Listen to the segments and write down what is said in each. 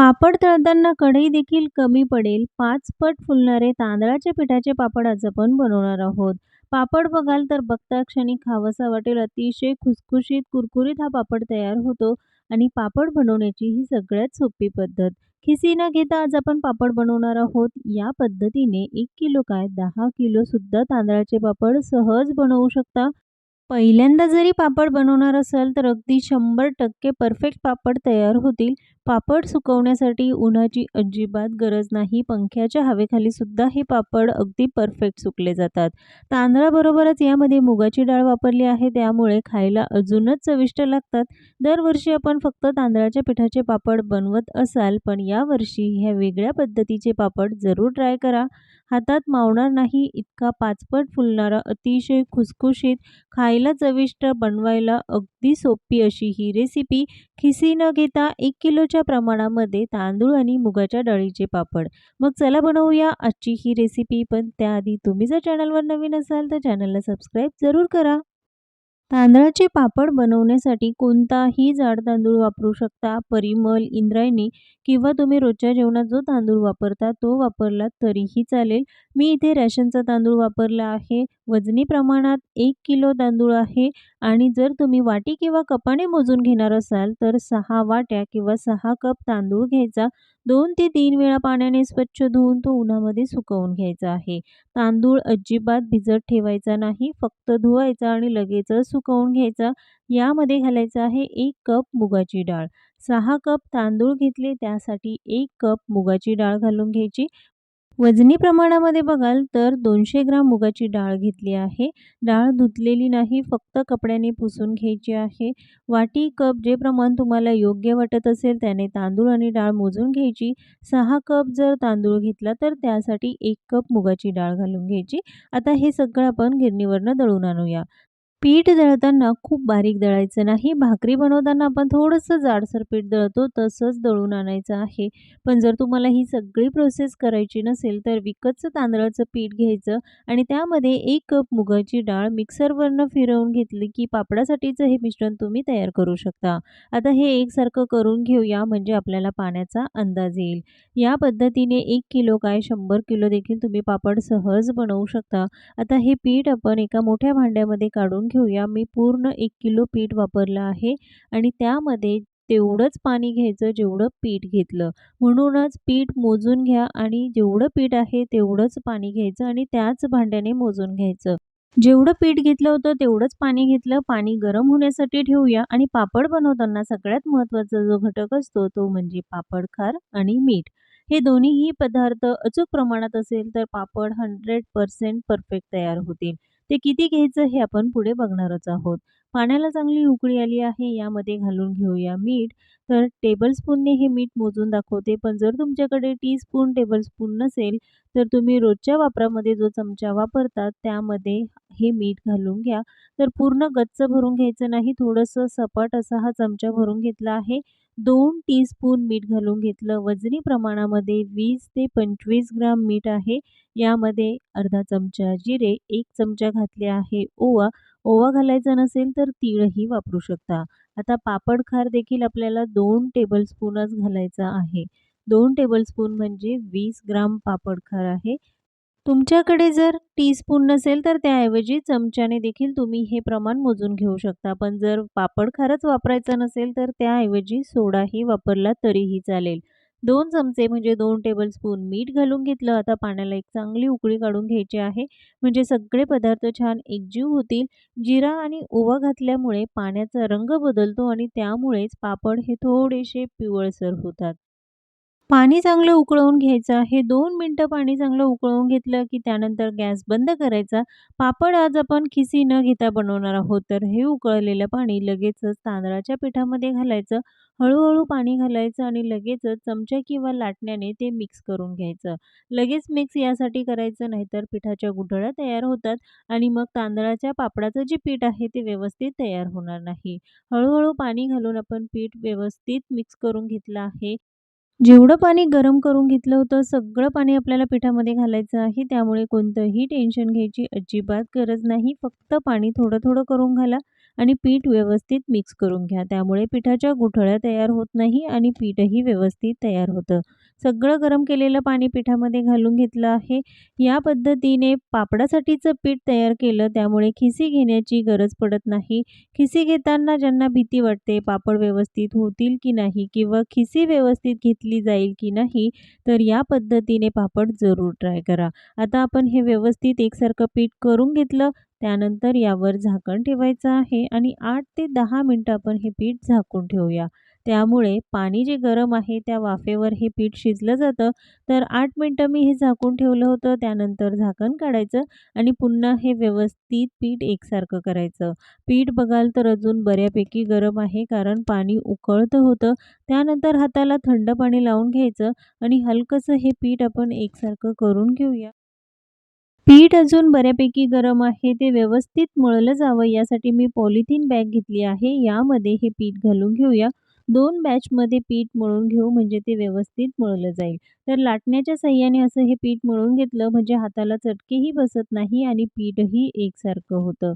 पापड तळताना कढई देखील कमी पडेल. पाच पट फुलणारे तांदळाच्या पिठाचे पापड आज आपण बनवणार आहोत. पापड बघाल तर बघता क्षणी खावासा वाटेल. अतिशय खुसखुशीत, कुरकुरीत हा पापड तयार होतो आणि पापड बनवण्याची ही सगळ्यात सोपी पद्धत. खिसी न घेता आज आपण पापड बनवणार आहोत. या पद्धतीने एक किलो काय दहा किलो सुद्धा तांदळाचे पापड सहज बनवू शकता. पहिल्यांदा जरी पापड बनवणार असाल तर अगदी 100% परफेक्ट पापड तयार होतील. पापड सुकवण्यासाठी उन्हाची अजिबात गरज नाही. पंख्याच्या हवेखाली सुद्धा हे पापड अगदी परफेक्ट सुकले जातात. तांदळाबरोबरच यामध्ये मुगाची डाळ वापरली आहे त्यामुळे खायला अजूनच चविष्ट लागतात. दरवर्षी आपण फक्त तांदळाच्या पिठाचे पापड बनवत असाल पण यावर्षी ह्या वेगळ्या पद्धतीचे पापड जरूर ट्राय करा. हातात मावणार नाही इतका पाचपट फुलणारा अतिशय खुसखुशीत, खायला चविष्ट, बनवायला अगदी सोपी अशी ही रेसिपी. खिसी न घेता एक किलोच्या प्रमाणामध्ये तांदूळ आणि मुगाच्या डाळीचे पापड. मग चला बनवूया आजची ही रेसिपी. पण त्याआधी तुम्ही जर चॅनलवर नवीन असाल तर चॅनलला सबस्क्राईब जरूर करा. तांदळाचे पापड बनवण्यासाठी कोणताही जाड तांदूळ वापरू शकता. परिमल, इंद्रायणी किंवा तुम्ही रोजच्या जेवणात जो तांदूळ वापरता तो वापरलात तरीही चालेल. मी इथे रॅशनचा तांदूळ वापरला आहे. वजनी प्रमाणात एक किलो तांदूळ आहे आणि जर तुम्ही वाटी किंवा कपाने मोजून घेणार असाल तर सहा वाट्या किंवा सहा कप तांदूळ घ्यायचा. दोन ते तीन वेळा पाण्याने स्वच्छ धुवून तो उन्हामध्ये सुकवून घ्यायचा आहे. तांदूळ अजिबात भिजत ठेवायचा नाही. फक्त धुवायचा आणि लगेचच सुकवून घ्यायचा. यामध्ये घालायचं आहे एक कप मुगाची डाळ. सहा कप तांदूळ घेतले त्यासाठी एक कप मुगाची डाळ घालून घ्यायची. वजनी प्रमाणामध्ये बघाल तर दोनशे ग्राम मुगाची डाळ घेतली आहे. डाळ धुतलेली नाही, फक्त कपड्याने पुसून घ्यायची आहे. वाटी, कप जे प्रमाण तुम्हाला योग्य वाटत असेल त्याने तांदूळ आणि डाळ मोजून घ्यायची. सहा कप जर तांदूळ घेतला तर त्यासाठी एक कप मुगाची डाळ घालून घ्यायची. आता हे सगळं आपण गिरणीवरनं दळून आणूया. पीठ दळताना खूप बारीक दळायचं नाही. भाकरी बनवताना आपण थोडंसं जाडसर पीठ दळतो तसंच दळून आणायचं आहे. पण जर तुम्हाला ही सगळी प्रोसेस करायची नसेल तर विकतचं तांदळाचं पीठ घ्यायचं आणि त्यामध्ये एक कप मुगाची डाळ मिक्सरवरनं फिरवून घेतली की पापडासाठीचं हे मिश्रण तुम्ही तयार करू शकता. आता हे एकसारखं करून घेऊया म्हणजे आपल्याला पाण्याचा अंदाज येईल. या पद्धतीने एक किलो काय शंभर किलो देखील तुम्ही पापड सहज बनवू शकता. आता हे पीठ आपण एका मोठ्या भांड्यामध्ये काढून घेऊया. मी पूर्ण एक किलो पीठ वापरलं आहे आणि त्यामध्ये तेवढंच पाणी घ्यायचं जेवढं पीठ घेतलं. म्हणूनच पीठ मोजून घ्या आणि जेवढं पीठ आहे तेवढंच पाणी घ्यायचं आणि त्याच भांड्याने मोजून घ्यायचं. जेवढं पीठ घेतलं होतं तेवढंच पाणी घेतलं. पाणी गरम होण्यासाठी ठेवूया आणि पापड बनवताना सगळ्यात महत्त्वाचा जो घटक असतो तो म्हणजे पापड खार आणि मीठ. हे दोन्हीही पदार्थ अचूक प्रमाणात असेल तर पापड 100% परफेक्ट तयार होतील. ते किती घ्यायचं हे आपण पुढे बघणारच आहोत. पाण्याला चांगली उकळी आली आहे. यामध्ये घालून घेऊया मीठ. तर टेबलस्पूनने हे मीठ मोजून दाखवते. पण जर तुमच्याकडे टीस्पून, टेबलस्पून नसेल तर तुम्ही रोजच्या वापरामध्ये जो चमचा वापरतात त्यामध्ये हे मीठ घालून घ्या. तर पूर्ण गच्च भरून घ्यायचं नाही. थोडंसं सपाट असा हा चमचा भरून घेतला आहे. दोन टीस्पून मीठ घालून घेतलं. वजनी प्रमाणामध्ये वीस ते 25 ग्राम मीठ आहे. यामध्ये अर्धा चमचा जिरे, एक चमचा घातले आहे ओवा. ओवा घालायचा नसेल तर तीळही वापरू शकता. आता पापड खार देखील आपल्याला दोन टेबलस्पूनच घालायचा आहे. दोन टेबलस्पून म्हणजे वीस ग्राम पापड खार आहे. तुमच्याकडे जर टीस्पून नसेल तर त्याऐवजी चमच्याने देखील तुम्ही हे प्रमाण मोजून घेऊ शकता. पण जर पापड खारच वापरायचा नसेल तर त्याऐवजी सोडाही वापरला तरीही चालेल. दोन चमचे म्हणजे दोन टेबलस्पून मीठ घालून घेतलं. आता पाण्याला एक चांगली उकळी काढून घ्यायची आहे. म्हणजे सगळे पदार्थ छान एकजीव होतील. जिरा आणि ओवा घातल्यामुळे पाण्याचा रंग बदलतो आणि त्यामुळेच पापड हे थोडेसे पिवळसर होतात. पाणी चांगलं उकळवून घ्यायचं हे दोन मिनटं पाणी चांगलं उकळवून घेतलं की त्यानंतर गॅस बंद करायचा. पापड आज आपण खिसी न घेता बनवणार आहोत. तर हे उकळलेलं पाणी लगेचच तांदळाच्या पिठामध्ये घालायचं. हळूहळू पाणी घालायचं आणि लगेचच चमच्या किंवा लाटण्याने ते मिक्स करून घ्यायचं. लगेच मिक्स यासाठी करायचं नाहीतर पिठाच्या गुठळ्या तयार होतात आणि मग तांदळाच्या पापडाचं जे पीठ आहे ते व्यवस्थित तयार होणार नाही. हळूहळू पाणी घालून आपण पीठ व्यवस्थित मिक्स करून घेतलं आहे. जेवढं पाणी गरम करून घेतलं होतं सगळं पाणी आपल्याला पिठामध्ये घालायचं आहे. त्यामुळे कोणतंही टेन्शन घ्यायची अजिबात गरज नाही. फक्त पाणी थोडं-थोडं करून घाला. आणि पीठ व्यवस्थित मिक्स करून घ्या. त्यामुळे पिठाच्या गुठळ्या तयार होत नाही आणि पीठही व्यवस्थित तयार होतं. सगळं गरम केलेलं पाणी पिठामध्ये घालून घेतलं आहे. या पद्धतीने पापडासाठीचं पीठ तयार केलं त्यामुळे खिसी घेण्याची गरज पडत नाही. खिसी घेताना ज्यांना भीती वाटते पापड व्यवस्थित होतील की नाही किंवा खिसी व्यवस्थित घेतली जाईल की नाही तर या पद्धतीने पापड जरूर ट्राय करा. आता आपण हे व्यवस्थित एकसारखं पीठ करून घेतलं त्यानंतर यावर झाकण ठेवायचं आहे आणि आठ ते दहा मिनटं आपण हे पीठ झाकून ठेवूया. त्यामुळे पाणी जे गरम आहे त्या वाफेवर हे पीठ शिजलं जातं. तर आठ मिनटं मी हे झाकून ठेवलं होतं. त्यानंतर झाकण काढायचं आणि पुन्हा हे व्यवस्थित पीठ एकसारखं करायचं. पीठ बघाल तर अजून बऱ्यापैकी गरम आहे कारण पाणी उकळतं होतं. त्यानंतर हाताला थंड पाणी लावून घ्यायचं आणि हलकंसं हे पीठ आपण एकसारखं करून घेऊया. पीठ अजून बऱ्यापैकी गरम आहे ते व्यवस्थित मळलं जावं यासाठी मी पॉलिथिन बॅग घेतली आहे यामध्ये हे पीठ घालून घेऊया. दोन बॅचमध्ये पीठ मळून घेऊ म्हणजे ते व्यवस्थित मळलं जाईल. तर लाटण्याच्या सहाय्याने असं हे पीठ मळून घेतलं म्हणजे हाताला चटकेही बसत नाही आणि पीठही एकसारखं होतं.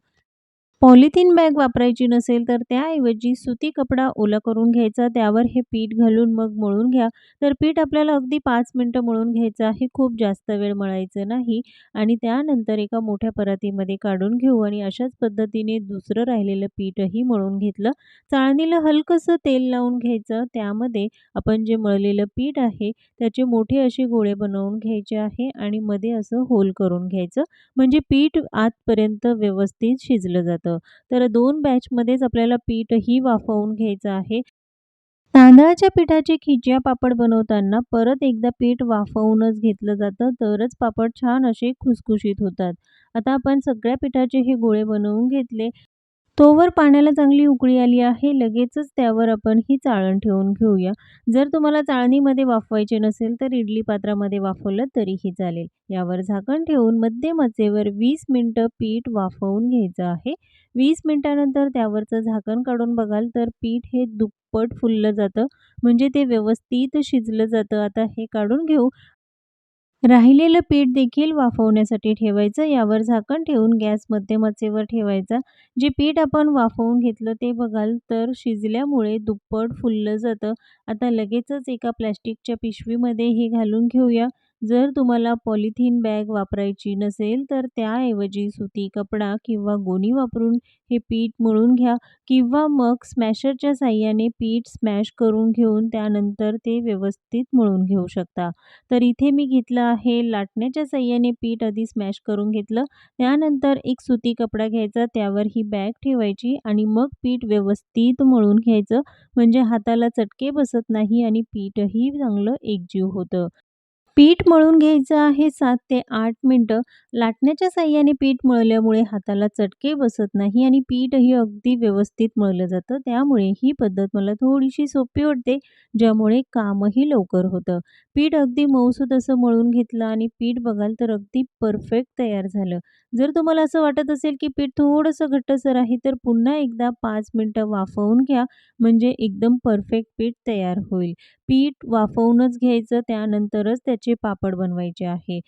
पॉलिथिन बॅग वापरायची नसेल तर त्याऐवजी सुती कपडा ओला करून घ्यायचा त्यावर हे पीठ घालून मग मळून घ्या. तर पीठ आपल्याला अगदी पाच मिनटं मळून घ्यायचं आहे खूप जास्त वेळ मळायचं नाही. आणि त्यानंतर एका मोठ्या परातीमध्ये काढून घेऊ आणि अशाच पद्धतीने दुसरं राहिलेलं पीठही मळून घेतलं. चाळणीला हलकंसं तेल लावून घ्यायचं. त्यामध्ये आपण जे मळलेलं पीठ आहे त्याचे मोठे असे गोळे बनवून घ्यायचे आहे आणि मध्ये असं होल करून घ्यायचं. म्हणजे पीठ आतपर्यंत व्यवस्थित शिजलं जातं. तर दोन बॅचमध्येच आपल्याला पीठही वाफवून घ्यायचं आहे. तांदळाच्या पिठाचे खिचिया पापड बनवताना परत एकदा पीठ वाफवूनच घेतलं जातं. तरच पापड छान असे खुसखुशीत होतात. आता आपण सगळ्या पिठाचे हे गोळे बनवून घेतले. तोवर पाण्याला चांगली उकळी आली आहे लगेचच त्यावर आपण ही चाळण ठेवून घेऊया. जर तुम्हाला चाळणीमध्ये वाफवायचे नसेल तर इडली पात्रामध्ये वाफवलं तरीही चालेल. यावर झाकण ठेवून मध्यम आचेवर वीस मिनटं पीठ वाफवून घ्यायचं आहे. वीस मिनटानंतर त्यावरचं झाकण काढून बघाल तर पीठ हे दुप्पट फुललं जातं. म्हणजे ते व्यवस्थित शिजलं जातं. आता हे काढून घेऊ. राहिलेलं पीठ देखील वाफवण्यासाठी ठेवायचं. यावर झाकण ठेवून गॅस मध्यमचेवर ठेवायचा. जे पीठ आपण वाफवून घेतलं ते बघाल तर शिजल्यामुळे दुप्पट फुललं जातं. आता लगेचच एका प्लॅस्टिकच्या पिशवीमध्ये हे घालून घेऊया. जर तुम्हाला पॉलिथिन बॅग वापरायची नसेल तर त्याऐवजी सुती कपडा किंवा गोणी वापरून हे पीठ मळून घ्या किंवा मग स्मॅशरच्या साह्याने पीठ स्मॅश करून घेऊन त्यानंतर ते व्यवस्थित मळून घेऊ शकता. तर इथे मी घेतलं आहे लाटण्याच्या साह्याने पीठ आधी स्मॅश करून घेतलं. त्यानंतर एक सुती कपडा घ्यायचा त्यावर ही बॅग ठेवायची आणि मग पीठ व्यवस्थित मळून घ्यायचं. म्हणजे हाताला चटके बसत नाही आणि पीठही चांगलं एकजीव होतं. पीठ मळून घ्यायचं आहे सात ते आठ मिनटं. लाटण्याच्या साह्याने पीठ मळल्यामुळे हाताला चटके बसत नाही आणि पीठही अगदी व्यवस्थित मळलं जातं. त्यामुळे ही पद्धत मला थोडीशी सोपी वाटते ज्यामुळे कामही लवकर होतं. पीठ अगदी मऊसूत असं मळून घेतलं आणि पीठ बघाल तर अगदी परफेक्ट तयार झालं. जर तुम्हाला असं वाटत असेल की पीठ थोडंसं घट्टसर आहे तर पुन्हा एकदा पाच मिनटं वाफवून घ्या. म्हणजे एकदम परफेक्ट पीठ तयार होईल. पीठ वाफवूनच घ्यायचं त्यानंतरच त्याचे पापड बनवायचे आहे.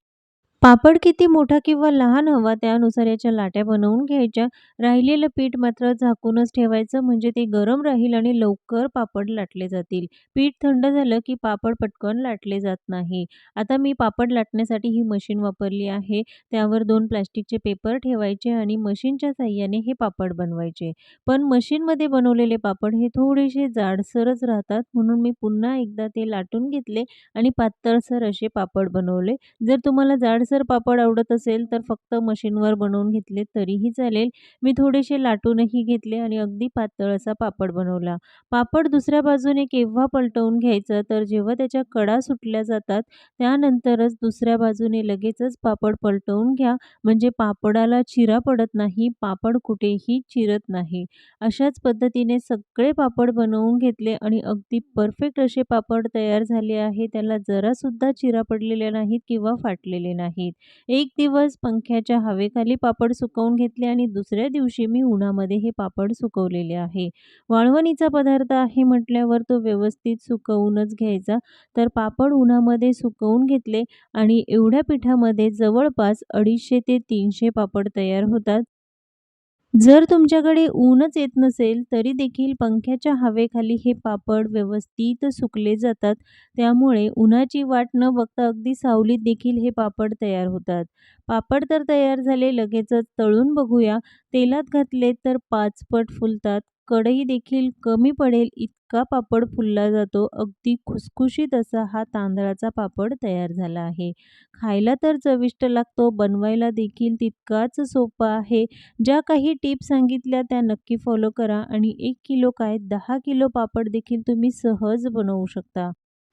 पापड किती मोठा किंवा लहान हवा त्यानुसार याच्या लाट्या बनवून घ्यायच्या. राहिलेलं पीठ मात्र झाकूनच ठेवायचं म्हणजे ते गरम राहील आणि लवकर पापड लाटले जातील. पीठ थंड झालं की पापड पटकन लाटले जात नाही. आता मी पापड लाटण्यासाठी ही मशीन वापरली आहे. त्यावर दोन प्लॅस्टिकचे पेपर ठेवायचे आणि मशीनच्या साह्याने हे पापड बनवायचे. पण मशीनमध्ये बनवलेले पापड हे थोडेसे जाडसरच राहतात म्हणून मी पुन्हा एकदा ते लाटून घेतले आणि पातळसर असे पापड बनवले. जर तुम्हाला जाड जाडसर जर पापड आवडत असेल तर फक्त मशीनवर बनवून घेतले तरीही चालेल. मी थोडेसे लाटूनही घेतले आणि अगदी पातळ असा पापड बनवला. पापड दुसऱ्या बाजूने केव्हा पलटवून घ्यायचं तर जेव्हा त्याच्या कडा सुटल्या जातात त्यानंतरच दुसऱ्या बाजूने लगेचच पापड पलटवून घ्या. म्हणजे पापडाला चिरा पडत नाही पापड कुठेही चिरत नाही. अशाच पद्धतीने सगळे पापड बनवून घेतले आणि अगदी परफेक्ट असे पापड तयार झाले आहे. त्याला जरासुद्धा चिरा पडलेल्या नाहीत किंवा फाटलेले नाहीत. एक दिवस पंख्याच्या हवेखाली पापड सुकवून घेतले आणि दुसऱ्या दिवशी मी उन्हामध्ये हे पापड सुकवलेले आहे. वाळवणीचा पदार्थ आहे म्हटल्यावर तो व्यवस्थित सुकवूनच घ्यायचा. तर पापड उन्हामध्ये सुकवून घेतले आणि एवढ्या पिठामध्ये जवळपास अडीचशे ते तीनशे पापड तयार होतात. जर तुमच्याकडे ऊनच येत नसेल तरी देखील पंख्याच्या हवेखाली हे पापड व्यवस्थित सुकले जातात. त्यामुळे उन्हाची वाट न बघता अगदी सावलीत देखील हे पापड तयार होतात. पापड तर तयार झाले लगेचच तळून बघूया. तेलात घातले तर पाचपट फुलतात. कढई देखील कमी पडेल इतका पापड फुलला जातो. अगदी खुसखुशीत असा हा तांदळाचा पापड तयार झाला आहे. खायला तर चविष्ट लागतो, बनवायला देखील तितकाच सोपा आहे. ज्या काही टिप्स सांगितल्या त्या नक्की फॉलो करा आणि एक किलो काय दहा किलो पापड देखील तुम्ही सहज बनवू शकता.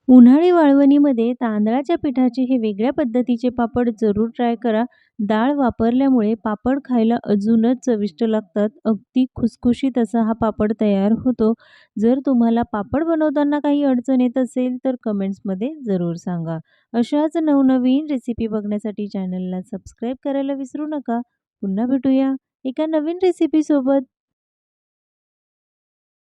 उन्हाळी वाळवणीमध्ये तांदळाच्या पिठाचे हे वेगळ्या पद्धतीचे पापड जरूर ट्राय करा. डाळ वापरल्यामुळे पापड खायला अजूनच चविष्ट लागतात. अगदी खुसखुशीत असा हा पापड तयार होतो. जर तुम्हाला पापड बनवताना काही अडचण येत असेल तर कमेंट्समध्ये जरूर सांगा. अशाच नवनवीन रेसिपी बघण्यासाठी चॅनलला सबस्क्राईब करायला विसरू नका. पुन्हा भेटूया एका नवीन रेसिपीसोबत.